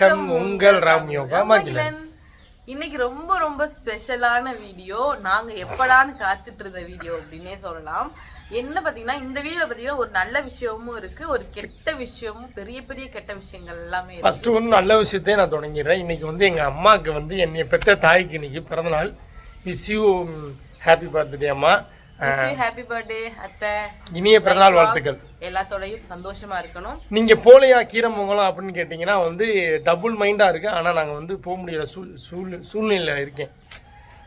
வணக்கம் உங்கள் ராம் யோகா மகிழன். இன்னைக்கு ரொம்ப ரொம்ப ஸ்பெஷலான வீடியோ நாங்க எப்படான்னு காத்துட்டு இருந்த வீடியோ அப்படின்னே சொல்லலாம். என்ன பாத்தீங்கன்னா இந்த வீடியோல பாத்தீங்கன்னா ஒரு நல்ல விஷயமும் இருக்கு ஒரு கெட்ட விஷயமும் பெரிய பெரிய கெட்ட விஷயங்கள் எல்லாமே ஃபர்ஸ்ட் ஒன்று நல்ல விஷயத்தையே நான் தொடங்கிடுறேன். இன்னைக்கு வந்து எங்கள் அம்மாவுக்கு வந்து என்னை பெற்ற தாய்க்கு இன்னைக்கு பிறந்தநாள். விஷ் யூ ஹாப்பி பர்த்டே அம்மா. ஹாப்பி பர்த்டே அத்தை. இனிய பிறந்தநாள் வாழ்த்துக்கள். எல்லாத்தோடையும் சந்தோஷமா இருக்கணும். நீங்கள் போலையா கீரமங்கலம் அப்படின்னு கேட்டிங்கன்னா வந்து டபுள் மைண்டாக இருக்குது ஆனால் நாங்கள் வந்து போக முடியல. சூழ் சூழ் சூழ்நிலையில் இருக்கேன்.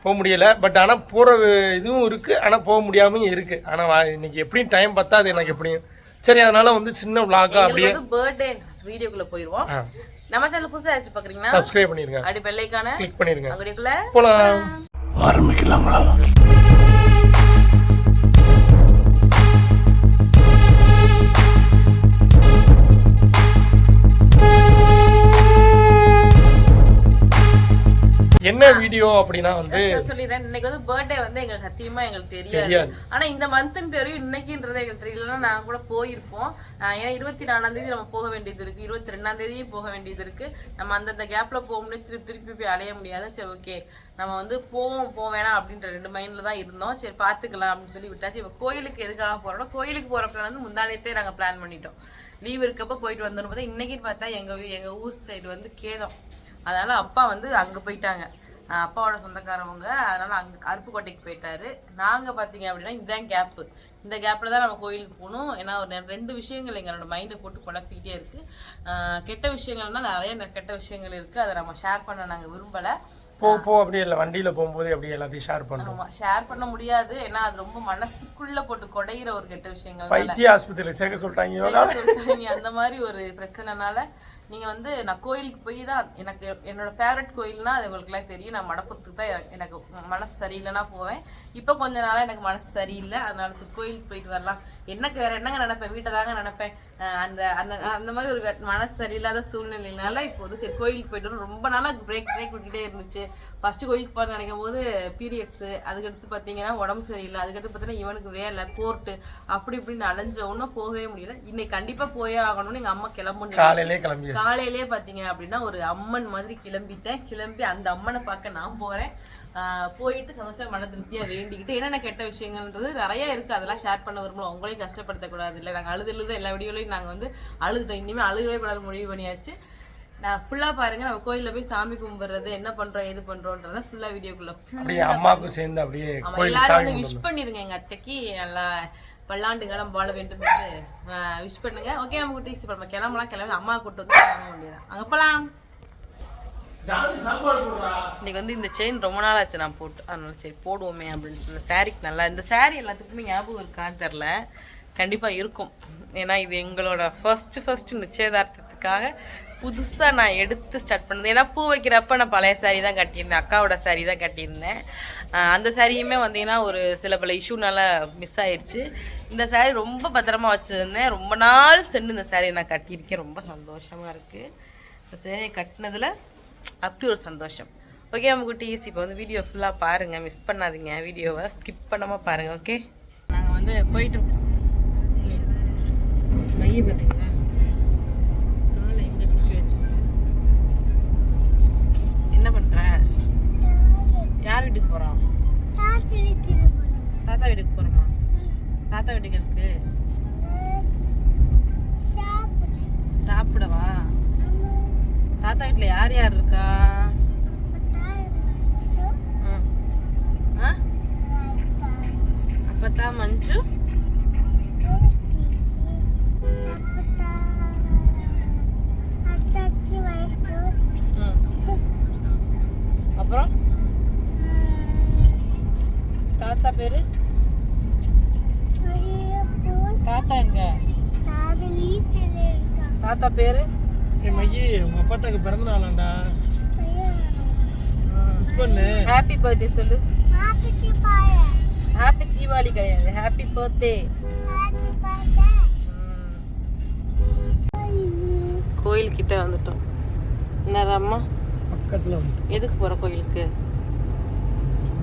போக முடியல. பட் ஆனால் போகிற இதுவும் இருக்குது ஆனால் போக முடியாமையும் இருக்குது ஆனால் இன்னைக்கு எப்படியும் டைம் பார்த்தா அது எனக்கு எப்படியும். சரி அதனால வந்து சின்ன விளாகா அப்படியே பர்த்டே வீடியோக்குள்ள போயிருவோம். ஆ. நம்ம சேனல் புதுசா ஆச்சு பாக்குறீங்கன்னா சப்ஸ்கிரைப் பண்ணிருங்க. அப்படி பெல்லைக்கான கிளிக் பண்ணிருங்க. அங்கடிக்குள்ள போலாம். என்ன வீடியோ அப்படின்னா வந்து சொல்லிடுறேன். இன்னைக்கு வந்து பர்த்டே வந்து எங்களுக்கு சத்தியமா எங்களுக்கு தெரியாது. ஆனா இந்த மந்த்னு தெரியும் இன்னைக்குன்றது எங்களுக்கு தெரியலன்னா நாங்க கூட போயிருப்போம். ஏன்னா இருபத்தி நாலாம் தேதி நம்ம போக வேண்டியது இருக்கு. இருபத்தி ரெண்டாம் தேதியும் போக வேண்டியது இருக்கு. நம்ம அந்தந்த கேப்ல போக முடியாது திருப்பி திருப்பி போய் அலைய முடியாது. சரி ஓகே நம்ம வந்து போவோம் போக வேணாம் அப்படின்ற ரெண்டு மைண்ட்ல தான் இருந்தோம். சரி பாத்துக்கலாம் அப்படின்னு சொல்லி விட்டாச்சு. இப்போ கோயிலுக்கு எதுக்காக போறோம் கோயிலுக்கு போற பிளான் வந்து முந்தானத்தே நாங்க பிளான் பண்ணிட்டோம். லீவ் இருக்கப்ப போயிட்டு வந்தோம் பார்த்தா இன்னைக்குன்னு பார்த்தா எங்க எங்க ஊர் சைடு வந்து கேதம். அதனால அப்பா வந்து அங்க போயிட்டாங்க. அப்பாவோட சொந்தக்காரவங்க. அதனால அங்க அருப்புக்கோட்டைக்கு போயிட்டாரு. நாங்க பாத்தீங்க அப்படின்னா இதுதான் கேப்பு இந்த கேப்ல தான் நம்ம கோயிலுக்கு போகணும். ஏன்னா ஒரு ரெண்டு விஷயங்கள் எங்களோட மைண்டை போட்டு குழப்பிக்கிட்டே இருக்கு. அஹ் கெட்ட விஷயங்கள்னா நிறைய கெட்ட விஷயங்கள் இருக்கு. அதை நம்ம ஷேர் பண்ண நாங்க விரும்பல. போ போ அப்படியே இல்லை. வண்டியில் போகும்போது அப்படியே எல்லாத்தையும் ஷேர் பண்ணுறோம் ஆமா ஷேர் பண்ண முடியாது. ஏன்னா அது ரொம்ப மனசுக்குள்ள போட்டு கொடையிற ஒரு கெட்ட விஷயங்கள் வைத்திய ஆஸ்பத்திரியில் சேர்க்க சொல்லிட்டாங்க. அந்த மாதிரி ஒரு பிரச்சனைனால நீங்க வந்து நான் கோயிலுக்கு போய் தான் எனக்கு என்னோட ஃபேவரட் கோயில்னா அது உங்களுக்குலாம் தெரியும். நான் மடப்புறத்துக்கு தான் எனக்கு- மனசு சரியில்லைன்னா போவேன். இப்போ கொஞ்ச நாளாக எனக்கு மனசு சரியில்லை. அதனால சரி கோயிலுக்கு போயிட்டு வரலாம். எனக்கு வேற என்னங்க நினைப்பேன்? வீட்டை தாங்க நினைப்பேன். அந்த அந்த அந்த மாதிரி ஒரு மனசு சரியில்லாத சூழ்நிலையினால இப்போ வந்து சரி கோயிலுக்கு போயிட்டு வரோம். ரொம்ப நாளாக பிரேக் பிரேக் விட்டுட்டே இருந்துச்சு. ஃபர்ஸ்ட் கோயிலுக்கு போக நினைக்கும் போது பீரியட்ஸு அதுக்கடுத்து பார்த்தீங்கன்னா உடம்பு சரியில்லை. அதுக்கடுத்து பார்த்தீங்கன்னா இவனுக்கு வேலை கோர்ட்டு அப்படி இப்படின்னு அலைஞ்ச ஒன்றும் போகவே முடியல. இன்னைக்கு கண்டிப்பாக போயே ஆகணும்னு எங்க அம்மா கிளம்பணும் காலையிலே கிளம்பி காலையிலே பாத்தீங்க அப்படின்னா ஒரு அம்மன் மாதிரி கிளம்பிட்டேன். கிளம்பி அந்த அம்மனை பார்க்க நான் போறேன். ஆஹ் போயிட்டு சந்தோஷம் மன திருப்தியா வேண்டிக்கிட்டு என்னென்ன கெட்ட விஷயங்கள்ன்றது நிறைய இருக்கு. அதெல்லாம் ஷேர் பண்ண விரும்பல. உங்களையும் கஷ்டப்படுத்தக்கூடாது இல்லை. நாங்கள் அழுது எழுத எல்லா வீடியோலையும் நாங்கள் வந்து அழுதுட்டோம். இனிமேல் அழுகவே கூடாது முடிவு பண்ணியாச்சு. நான் ஃபுல்லாக பாருங்க. நம்ம கோயிலில் போய் சாமி கும்பிட்றது என்ன பண்றோம் எது பண்றோன்றத ஃபுல்லாக வீடியோக்குள்ள அப்படியே அம்மாவுக்கும் சேர்ந்து அப்படியே எல்லாரும் வந்து விஷ் பண்ணிருங்க எங்க அத்தைக்கு. நல்லா பல்லாண்டு காலம் வாழ வேண்டும் என்று விஷ் பண்ணுங்க. ஓகே நம்ம குட்டி இப்போ நம்ம கிளம்பலாம் கிளம்பி அம்மா கூட்டு வந்து கிளம்ப வேண்டியதான் அங்க போலாம். இன்னைக்கு வந்து இந்த செயின் ரொம்ப நாள் ஆச்சு நான் போட்டு அதனால சரி போடுவோமே அப்படின்னு சொன்ன சாரிக்கு நல்லா இந்த சாரி எல்லாத்துக்குமே ஞாபகம் இருக்கான்னு தெரில கண்டிப்பாக இருக்கும். ஏன்னா இது எங்களோட ஃபர்ஸ்ட் ஃபர்ஸ்ட் நிச்சயதார்த்தத்துக்காக புதுசாக நான் எடுத்து ஸ்டார்ட் பண்ணது. ஏன்னா பூ வைக்கிறப்ப நான் பழைய சாரி தான் கட்டியிருந்தேன். அக்காவோட சாரி தான் கட்டியிருந்தேன். அந்த சாரியுமே வந்தீங்கன்னா ஒரு சில பல இஷ்யூனால மிஸ் ஆயிடுச்சு இந்த சாரி ரொம்ப பத்திரமா வச்சுருந்தேன். ரொம்ப நாள் சென்று இந்த சாரியை நான் கட்டியிருக்கேன். ரொம்ப சந்தோஷமாக இருக்குது இந்த சாரியை கட்டினதில் அப்படி ஒரு சந்தோஷம். ஓகே நம்ம குட்டீஸ் இப்போ வந்து வீடியோ ஃபுல்லாக பாருங்கள் மிஸ் பண்ணாதீங்க. வீடியோவை ஸ்கிப் பண்ணாமல் பாருங்கள் ஓகே நாங்கள் வந்து போயிட்டு மைய பார்த்தீங்களா காலை எங்கே தூக்கி வச்சுட்டு என்ன பண்ணுற யார் வீட்டுக்கு போகிறோம் தாத்தா வீட்டுக்கு போகிறோமா தாத்தா வீட்டுக்கு எதுக்கு? சாப்பிடவா? தாத்தா வீட்டில் யார் யார் இருக்கா? அப்பத்தா மஞ்சு. அப்புறம்? தாத்தா பேரு? தாத்தா எங்க? தாத்தா பேரு? ஏ மையி உங்க அப்பாத்தாக்கு பிறந்த நாளாண்டா. மிஸ் பண்ணு. ஹாப்பி பர்த்டே சொல்லு. ஹாப்பி தீபாவளி கிடையாது. ஹாப்பி பர்த்டே கோயில் கிட்ட வந்துட்டோம் என்னதாம்மா பக்கத்துல வந்து எதுக்கு போற கோயிலுக்கு?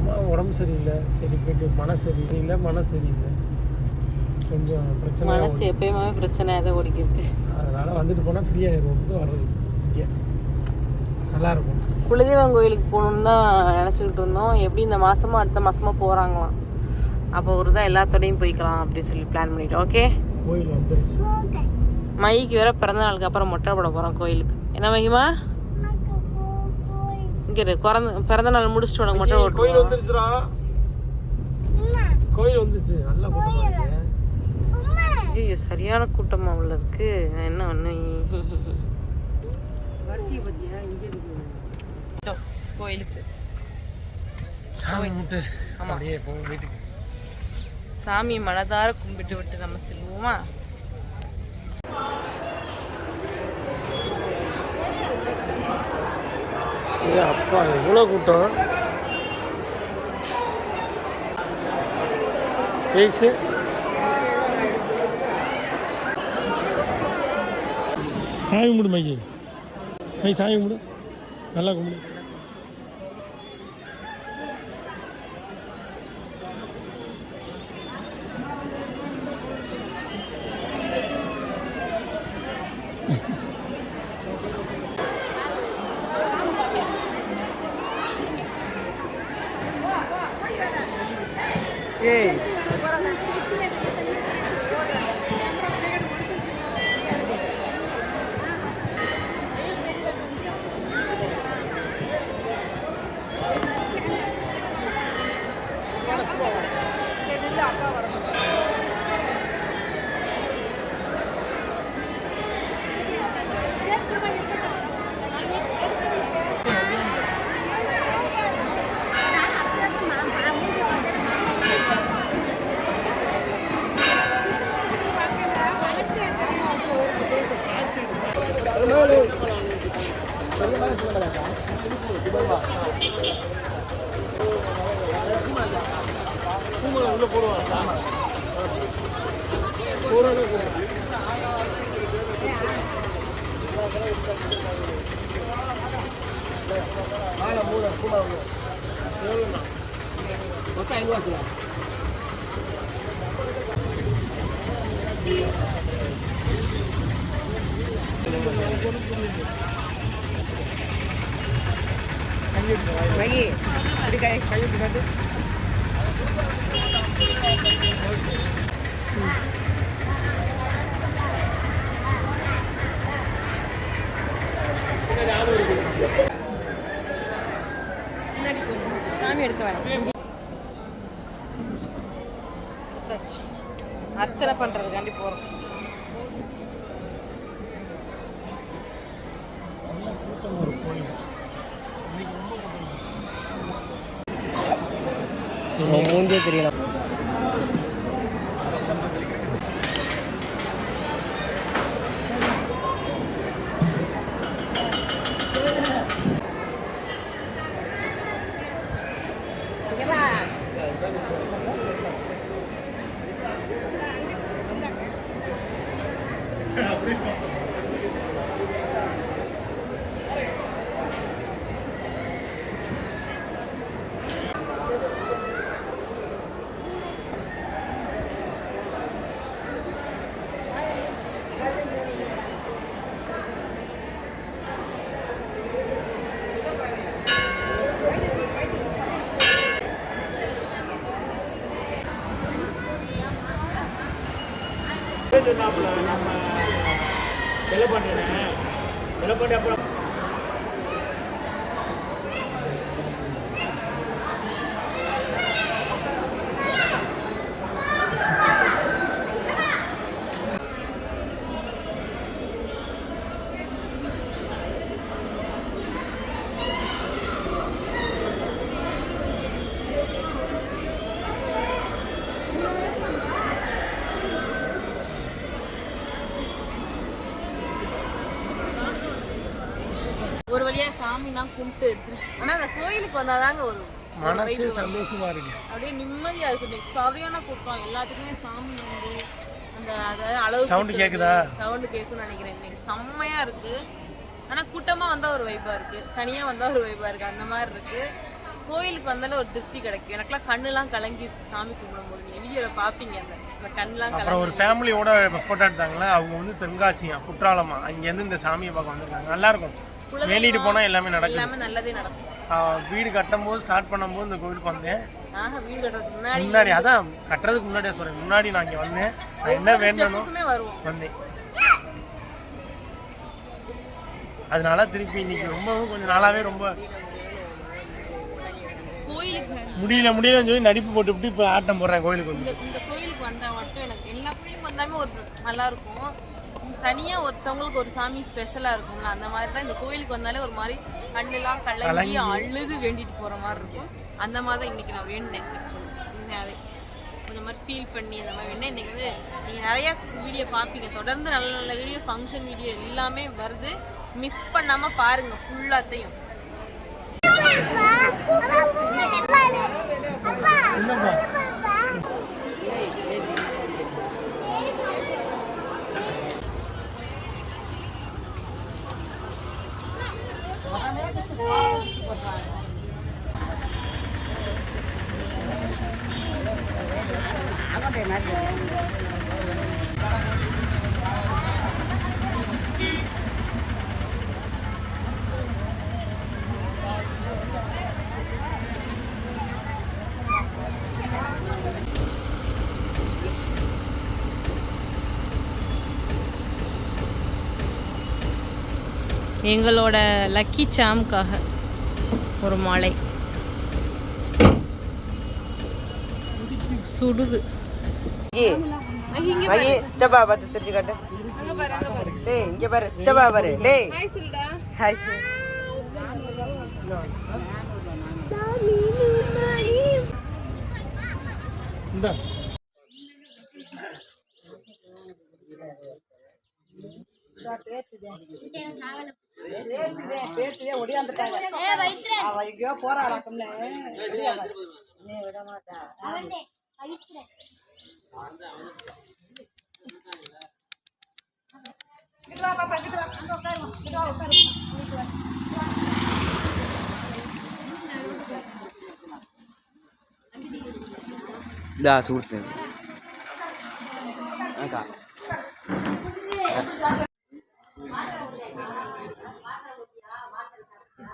அம்மா உடம்பு சரியில்லை. சரி போயிட்டு மனசு சரியில்லை. மனசு சரியில்லை. கொஞ்சம் பிரச்சனை மனசு எப்பயுமே பிரச்சனை தான் ஓடிக்கிட்டு அதனால வந்துட்டு போனால் ஃப்ரீயாக இருக்கும் வர்றது இங்கே. நல்லாயிருக்கும் குலதெய்வம் கோயிலுக்கு போகணுன்னு தான் நினச்சிக்கிட்டு இருந்தோம். எப்படி இந்த மாசமா அடுத்த மாசமா போகிறாங்களாம் அப்போ ஒரு தான் எல்லாத்தோடையும் போய்க்கலாம் அப்படின்னு சொல்லி பிளான் பண்ணிட்டோம். ஓகே கோயில் வந்துருச்சு. மைக்கு வேற பிறந்த நாளுக்கு அப்புறம் மொட்டை போட போகிறோம் கோயிலுக்கு. என்ன மகிமா? இங்கே இரு பிறந்த பிறந்த நாள் முடிச்சுட்டு உனக்கு மொட்டை கோயில் போட்டு வந்துருச்சுடா. கோயில் வந்துச்சு. நல்லா இருக்கு ஐயோ சரியான கூட்டமாக உள்ள இருக்கு. என்ன ஒன்று கோயிலுக்கு. சாமி கும்பிட்டு ஆமா. அப்படியே போவோம் வீட்டுக்கு. சாமி மனதார கும்பிட்டு விட்டு நம்ம செல்வோமா? ஏ அப்பா எவ்வளோ கூட்டம்? பேசு சாமி கும்பிடு மைக்கு மை சாமி கும்பிடு. நல்லா கும்பிடு. மகி இப்படி கை கை காட்டு. முன்னாடி போ. சாமி எடுக்க வேணாம். அர்ச்சனை பண்றதுக்காண்டி போறோம். மூஞ்சே தெரியல ஒரு சாமிலாம் கும்பிட்டு திருப்பி- ஆனா அந்த கோயிலுக்கு வந்தாதாங்க ஒரு ஒரு மனசே. சந்தோஷமா இருக்கு. அப்படியே நிம்மதியா இருக்கு. இன்னைக்கு சரியான கூட்டம். எல்லாத்துக்குமே சாமி வந்து அந்த அதாவது அளவு Sound கேக்குதா? சவுண்டு கேட்கும்னு நினைக்கிறேன். இன்னைக்கு செம்மையா இருக்கு. ஆனா கூட்டமா வந்தா ஒரு வைப்பா இருக்கு. தனியா வந்தா ஒரு வைப்பா இருக்கு. அந்த மாதிரி இருக்கு. கோயிலுக்கு வந்தாலே ஒரு திருப்தி கிடைக்கும். எனக்குலாம் கண்ணுலாம் கலங்கி சாமி கும்பிடும்போது. நீங்க வீடியோல பாப்பீங்க அந்த அந்த கண்ணுலாம் அப்புறம் ஒரு கலங்கி ஃபேமிலியோட ஃபோட்டோ எடுத்தாங்களே அவங்க வந்து தென்காசியா குற்றாலமா. அங்கேருந்து இந்த சாமியை பார்க்க வந்திருக்காங்க. நல்லா இருக்கும். வேண்டிட்டு போனால் எல்லாமே நடக்கும் எல்லாமே நல்லதே நடக்கும். வீடு கட்டும்போது ஸ்டார்ட் பண்ணும்போது இந்த கோவிலுக்கு வந்தேன் ஆஹா வீடு கட்டுறதுக்கு முன்னாடி முன்னாடி அதான் கட்டுறதுக்கு முன்னாடியே சொல்றேன். முன்னாடி நான் இங்கே வந்தேன். நான் என்ன வருவோம். வந்தேன். அதனால திருப்பி இன்னைக்கு ரொம்பவும் கொஞ்சம் நாளாவே ரொம்ப முடியல முடியலன்னு சொல்லி நடிப்பு போட்டுவிட்டு இப்போ ஆட்டம் போடுறேன் கோயிலுக்கு வந்து. இந்த கோயிலுக்கு வந்தா மட்டும் எனக்கு எல்லா கோயிலுக்கு வந்தாலுமே ஒரு நல்லா இருக்கும். தனியா ஒருத்தவங்களுக்கு ஒரு சாமி ஸ்பெஷலா இருக்கும்ல அந்த மாதிரி தான் இந்த கோயிலுக்கு வந்தாலே ஒரு மாதிரி கண்ணெல்லாம் கலங்கி அழுது வேண்டிட்டு போற மாதிரி இருக்கும். அந்த மாதிரி தான் இன்னைக்கு நான் வேண்டினேன் ஆக்சுவலி உண்மையாவே. கொஞ்சம் மாதிரி ஃபீல் பண்ணி அந்த மாதிரி. வேணா இன்னைக்கு வந்து நீங்க நிறைய வீடியோ பார்ப்பீங்க. தொடர்ந்து நல்ல நல்ல வீடியோ ஃபங்க்ஷன் வீடியோ எல்லாமே வருது. மிஸ் பண்ணாம பாருங்க ஃபுல்லாத்தையும் எங்களோட லக்கி சாம்காக ஒரு மாலை. சுடுது. சித்தப்பா பார்த்து சிரிச்சு காட்டு. டேய் இங்க பாரு சித்தப்பா பாரு டேய். ஹாய். இந்த. பேத்தியே ஒடியாந்துட்டாங்க. அவ எங்கேயோ போராடாக்கம்னு விட மாட்டா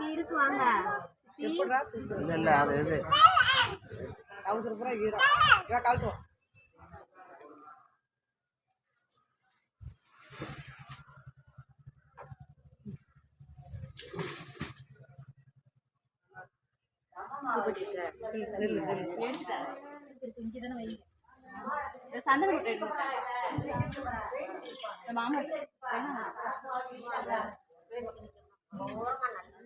வா பாப்பா இங்கிட்டு வா. இங்க உட்காரு இங்கிட்டு வா உட்காரு இங்கிட்டு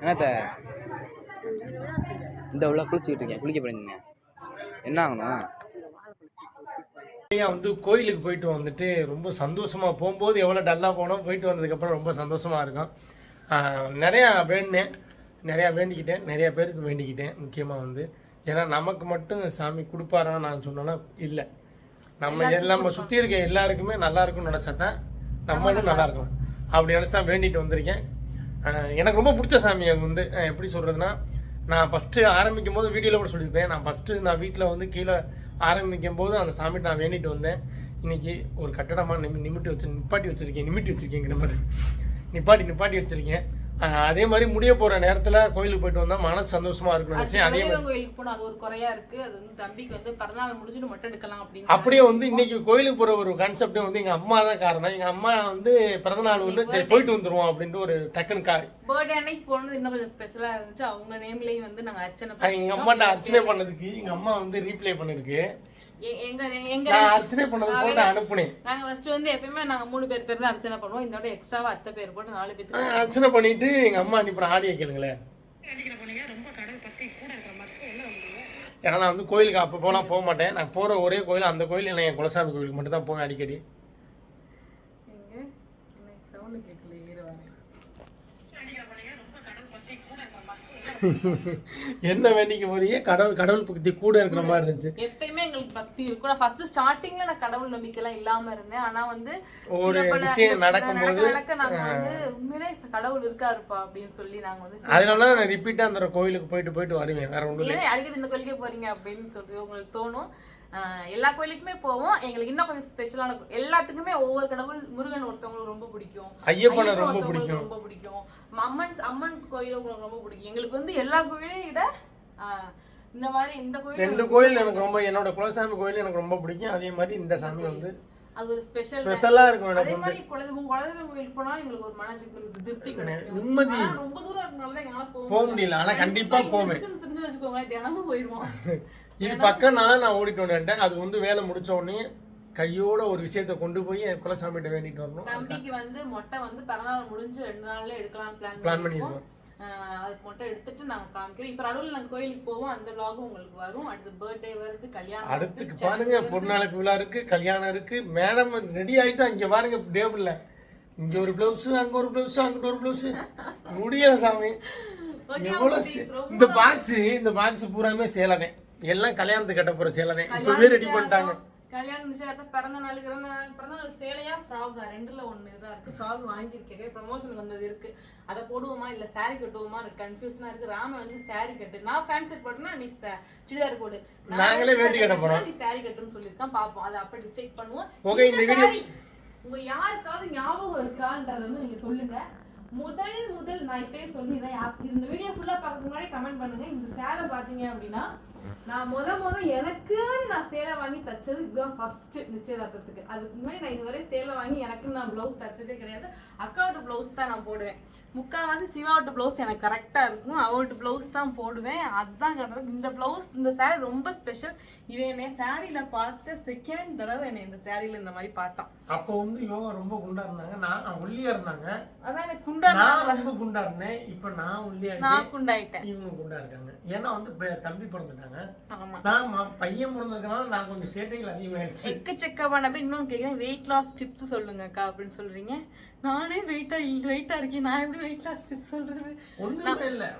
என்னத்த? இந்த உள்ள குளிச்சுக்கிட்டு இருக்கேன் குளிக்க போறீங்க என்ன ஆகணும்? ஐயா வந்து கோயிலுக்கு போயிட்டு வந்துட்டு ரொம்ப சந்தோஷமா போகும்போது எவ்வளோ டல்லாக போனோம் போயிட்டு வந்ததுக்கப்புறம் ரொம்ப சந்தோஷமா இருக்கும். நிறையா வேண்டினேன் நிறையா வேண்டிக்கிட்டேன் நிறையா பேருக்கு வேண்டிக்கிட்டேன் முக்கியமாக வந்து. ஏன்னா நமக்கு மட்டும் சாமி கொடுப்பாரா நான் சொன்னேன்னா இல்லை. நம்ம எல்லாம் நம்ம சுற்றி இருக்க எல்லாருக்குமே நல்லா இருக்கும்னு நினச்சா தான் நம்மளும் நல்லா இருக்கலாம். அப்படி நினச்சி தான் வேண்டிட்டு வந்திருக்கேன். எனக்கு ரொம்ப பிடிச்ச சாமி அது வந்து எப்படி சொல்கிறதுனா நான் ஃபஸ்ட்டு ஆரம்பிக்கும் போது வீடியோவில் கூட சொல்லியிருப்பேன். நான் ஃபஸ்ட்டு நான் வீட்டில் வந்து கீழே ஆரம்பிக்கும் போது அந்த சாமிகிட்ட நான் வேண்டிட்டு வந்தேன். இன்னைக்கு ஒரு கட்டடமாக நிமி நிமிட்டி வச்சு நிப்பாட்டி வச்சுருக்கேன் நிமிட்டி வச்சுருக்கேங்கிற மாதிரி. நிப்பாட்டி நிப்பாட்டி வச்சுருக்கேன். அதே மாதிரி முடிய போகிற நேரத்தில் கோயிலுக்கு போயிட்டு வந்தால் மனசு சந்தோஷமாக இருக்கும்னு நினச்சேன். அதே கோயிலுக்கு போனா அது ஒரு குறையா இருக்கு. அது வந்து தம்பிக்கு வந்து பிறந்தநாள் முடிச்சுட்டு மட்டும் எடுக்கலாம் அப்படின்னு அப்படியே வந்து இன்னைக்கு கோயிலுக்கு போற ஒரு கான்செப்டே வந்து எங்க அம்மா தான் காரணம். எங்க அம்மா வந்து பிறந்த நாள் வந்து சரி போயிட்டு வந்துருவோம் அப்படின்ட்டு ஒரு டக்குன்னு கா பர்த்டே அன்னைக்கு போனது இன்னும் கொஞ்சம் ஸ்பெஷலா இருந்துச்சு. அவங்க நேம்லயும் வந்து நாங்க அர்ச்சனை எங்க. அம்மாட்ட அர்ச்சனை பண்ணதுக்கு எங்க அம்மா வந்து ரீப்ளே பண்ணிருக்கு. எங்க எங்க நான் அர்ச்சனை பண்ணது போட்டு அனுப்புனேன் நாங்க ஃபர்ஸ்ட் வந்து எப்பயுமே நாங்க மூணு பேர் பேர் தான் அர்ச்சனை பண்ணுவோம். இந்த விட எக்ஸ்ட்ராவா அத்தை பேர் போட்டு நாலு பேர் அர்ச்சனை பண்ணிட்டு எங்க அம்மா அனுப்புற ஆடியோ கேளுங்களேன். ஏன்னா நான் வந்து கோயிலுக்கு அப்போ போலாம் போக மாட்டேன். நான் போற ஒரே கோயில் அந்த கோயில் இல்லை என் குலசாமி கோயிலுக்கு மட்டும் தான் போவேன் அடிக்கடி எங்க எனக்கு சவுண்ட் கேட்கல ஈரவாங்க என்ன வேண்டிக்க போறீங்க? கடவுள் கடவுள் பக்தி கூட இருக்கிற மாதிரி இருந்துச்சு. எப்பயுமே எங்களுக்கு பக்தி இருக்கும் நான் ஃபர்ஸ்ட் ஸ்டார்டிங்ல நான் கடவுள் நம்பிக்கை எல்லாம் இல்லாம இருந்தேன். ஆனா வந்து ஒரு விஷயம் நடக்கும்போது, நடக்க நாங்க வந்து உண்மையிலே கடவுள் இருக்காருப்பா அப்படின்னு சொல்லி நாங்க வந்து அதனால நான் ரிப்பீட்டாக அந்த கோயிலுக்கு போயிட்டு போயிட்டு வருவேன். வேற ஒன்றும் அடிக்கடி இந்த கோயிலுக்கே போறீங்க அப்படின்னு சொல்லி உங்களுக்கு தோணும். எல்லா கோயிலுக்குமே போவோம். எங்களுக்கு இன்னும் கொஞ்சம் ஸ்பெஷலான எல்லாத்துக்குமே ஒவ்வொரு கடவுள் முருகன் ஒருத்தவங்களுக்கு ரொம்ப பிடிக்கும். ஐயப்பனை ரொம்ப பிடிக்கும். ரொம்ப பிடிக்கும். அம்மன் அம்மன் கோயில் உங்களுக்கு ரொம்ப பிடிக்கும். எங்களுக்கு வந்து எல்லா கோயிலையும் விட இந்த மாதிரி இந்த கோயில் ரெண்டு கோயில் எனக்கு ரொம்ப என்னோட குலசாமி கோயில் எனக்கு ரொம்ப பிடிக்கும். அதே மாதிரி இந்த சாமி வந்து அது ஒரு ஸ்பெஷல் ஸ்பெஷலாக இருக்கும் அதே எனக்கு மாதிரி குலதெய்வம் குலதெய்வம் கோயிலுக்கு போனா எங்களுக்கு ஒரு மன திருப்தி திருப்தி கிடைக்கும். நிம்மதி. ரொம்ப தூரம் இருக்கனால எங்களால போக முடியல. ஆனா கண்டிப்பா போவேன். தெரிஞ்சு வச்சுக்கோங்களேன் தினமும் போயிருவோம் இது பக்கம்னால நான் ஓடிட்டு வந்துட்டேன் அது வந்து வேலை முடிச்ச உடனே கையோட ஒரு விஷயத்த கொண்டு போய் என் குலசாமிகிட்ட வேண்டிட்டு வரணும். தம்பிக்கு வந்து மொட்டை வந்து பிறந்தநாள் முடிஞ்சு ரெண்டு நாள்ல எடுக்கலாம் பிளான் பிளான் பண்ணிருக்கோம் அதுக்கு மட்டும் எடுத்துட்டு நாங்க காமிக்கிறோம். இப்ப நடுவில் நாங்க கோயிலுக்கு போவோம். அந்த vlog உங்களுக்கு வரும். அடுத்து பர்த்டே வருது கல்யாணம் அடுத்துக்கு பாருங்க. பொருநாளைப்பு விழா இருக்கு கல்யாணம் இருக்கு. மேடம் ரெடி ஆயிட்டு அங்க பாருங்க டேபிள்ல இங்க ஒரு பிளவுஸ் அங்க ஒரு பிளவுஸ் அங்கிட்ட ஒரு பிளவுஸ் முடியல சாமி. எவ்வளவு இந்த பாக்ஸ் இந்த பாக்ஸ் பூராமே சேலதே எல்லாம் கல்யாணத்துக்கு கட்ட போற சேலதே இப்பவே கல்யாணம் ரெடி பண்ணிட்டாங்க. கல்யாணம் நிச்சயதார்த்தம் பிறந்த நாள் பிறந்த நாள் சேலையா? ஃப்ராக் ரெண்டுல ஒண்ணு இதா இருக்கு. ஃப்ராக் வாங்கியிருக்கேன். ப்ரமோஷனுக்கு வந்தது இருக்கு. அதை போடுவோமா? இல்ல saree கட்டுவோமா? எனக்கு கன்ஃபியூஷனா இருக்கு. ராம வந்து saree கட்டு. நான் ஃபேன் ஷர்ட் போட்டேன்னா நீ சுடிதார் போடு. நாங்களே வேட்டி கட்ட போறோம். நீ saree கட்டுன்னு சொல்லியிருக்கான். பாப்போம் அதை அப்ப டிசைட் பண்ணுவோம். இந்த உங்க யாருக்காவது ஞாபகம் இருக்கான்றத வந்து நீங்க சொல்லுங்க. முதல் முதல் நான் இப்பயே சொல்லிடுறேன். இந்த வீடியோ ஃபுல்லா பார்க்கறதுக்கு முன்னாடி கமெண்ட் பண்ணுங்க. இந்த சேலை பாத்தீங்க அப்படின்னா நான் முத முத எனக்குன்னு நான் சேலை வாங்கி தச்சது இதுதான் ஃபர்ஸ்ட் நிச்சயதார்த்தத்துக்கு. அதுக்கு முன்னாடி நான் இதுவரை சேலை வாங்கி எனக்குன்னு நான் ப்ளவுஸ் தச்சதே கிடையாது. அக்காவோட ப்ளவுஸ் தான் நான் போடுவேன். முக்கால்வாசி சிவாவோட ப்ளவுஸ் எனக்கு கரெக்டா இருக்கும். அவள்கிட்ட ப்ளவுஸ் தான் போடுவேன். அதுதான் கரெக்டாக இந்த ப்ளவுஸ் இந்த saree ரொம்ப ஸ்பெஷல் இவன் என்னை சாரியில பார்த்த செகண்ட் தடவை என்னை இந்த சாரியில இந்த மாதிரி பார்த்தான். அப்போ வந்து யோகா ரொம்ப குண்டா இருந்தாங்க. நான் ஒல்லியா இருந்தாங்க. அதான் எனக்கு குண்டா நான்? ரொம்ப குண்டா இருந்தேன். இப்ப நான் ஒல்லியா நான் குண்டாயிட்டேன். இவங்க குண்டா இருக்காங்க. ஏன்னா வந்து தம்பி பிறந்துட்டாங்க. ஆமா. நான் பையன் பிறந்திருக்கனால நான் கொஞ்சம் சேட்டைகள் அதிகமாயிருச்சு. எக்கச்சக்கமான இன்னொன்று கேட்குறேன் வெயிட் லாஸ் டிப்ஸ் சொல்லுங்கக்கா அப்படின்னு சொல்றீங்க. நானே வெயிட்டா வெயிட்டா இருக்கேன். நான் எப்படி வெயிட் லாஸ் டிப்ஸ் சொல்றது? ஒண்ணுமே இல்ல.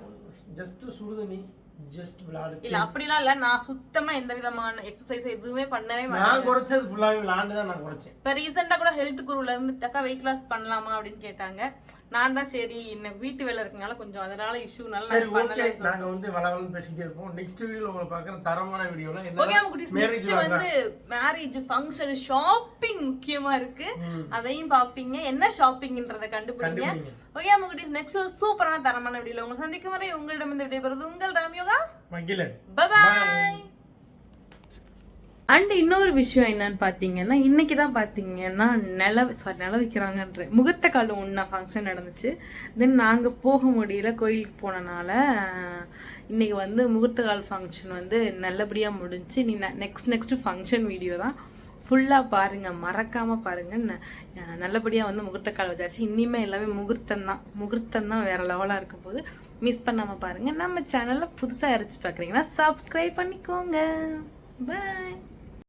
ஜஸ்ட் சுடுதண்ணி ஜஸ்ட் விளையாடு இல்ல அப்படிலாம் இல்ல. நான் சுத்தமா எந்த விதமான எக்ஸசைஸ் எதுவுமே பண்ணவே நான் குறைச்சது ஃபுல்லாவே விளையாண்டு தான் நான் குறைச்சேன். இப்போ ரீசெண்டாக கூட ஹெல்த் குரூவில் இருந்து அக்கா வெயிட் லாஸ் பண்ணலாமா? அப்படின்னு கேட்டாங்க. நான் தான் சரி எனக்கு வீட்டு வேலை இருக்கனால கொஞ்சம் அதனால இஷ்யூனால சரி ஓகே. நாங்க வந்து வளவலன்னு பேசிட்டே இருப்போம். நெக்ஸ்ட் வீடியோல உங்களை பார்க்குற தரமான வீடியோல ஓகே என்ன குட்டீஸ் மேரேஜ் நெக்ஸ்ட் வந்து மேரேஜ் ஃபங்க்ஷன் ஷாப்பிங் முக்கியமா இருக்கு. அதையும் பாப்பீங்க என்ன ஷாப்பிங்ன்றத கண்டுபிடிங்க. ஓகே குட்டீஸ் நெக்ஸ்ட் ஒரு சூப்பரான தரமான வீடியோல உங்களை சந்திக்கும் வரை உங்களிடம் இந்த விடைபெறுவது உங்கள் ராம்யோகா. மகிழன். பாய் அண்ட் இன்னொரு விஷயம் என்னன்னு பார்த்தீங்கன்னா இன்னைக்கு தான் பார்த்தீங்கன்னா நில சாரி நில வைக்கிறாங்கன்ற முகூர்த்த காலம் ஒன்றா ஃபங்க்ஷன் நடந்துச்சு. தென் நாங்கள் போக முடியல கோயிலுக்கு போனனால இன்றைக்கி இன்னைக்கு வந்து முகூர்த்த கால் ஃபங்க்ஷன் வந்து நல்லபடியாக முடிஞ்சு நீ நெக்ஸ்ட் நெக்ஸ்ட் ஃபங்க்ஷன் வீடியோ தான் ஃபுல்லாக பாருங்கள் மறக்காமல் பாருங்கள் நல்லபடியாக வந்து முகூர்த்த கால் வச்சாச்சு. இனிமேல் எல்லாமே முகூர்த்தம் தான். முகூர்த்தம் தான் வேறு லெவலாக இருக்க போது மிஸ் பண்ணாமல் பாருங்கள் நம்ம சேனலில் புதுசாக இறச்சி பார்க்குறீங்கன்னா சப்ஸ்கிரைப் பண்ணிக்கோங்க. பாய்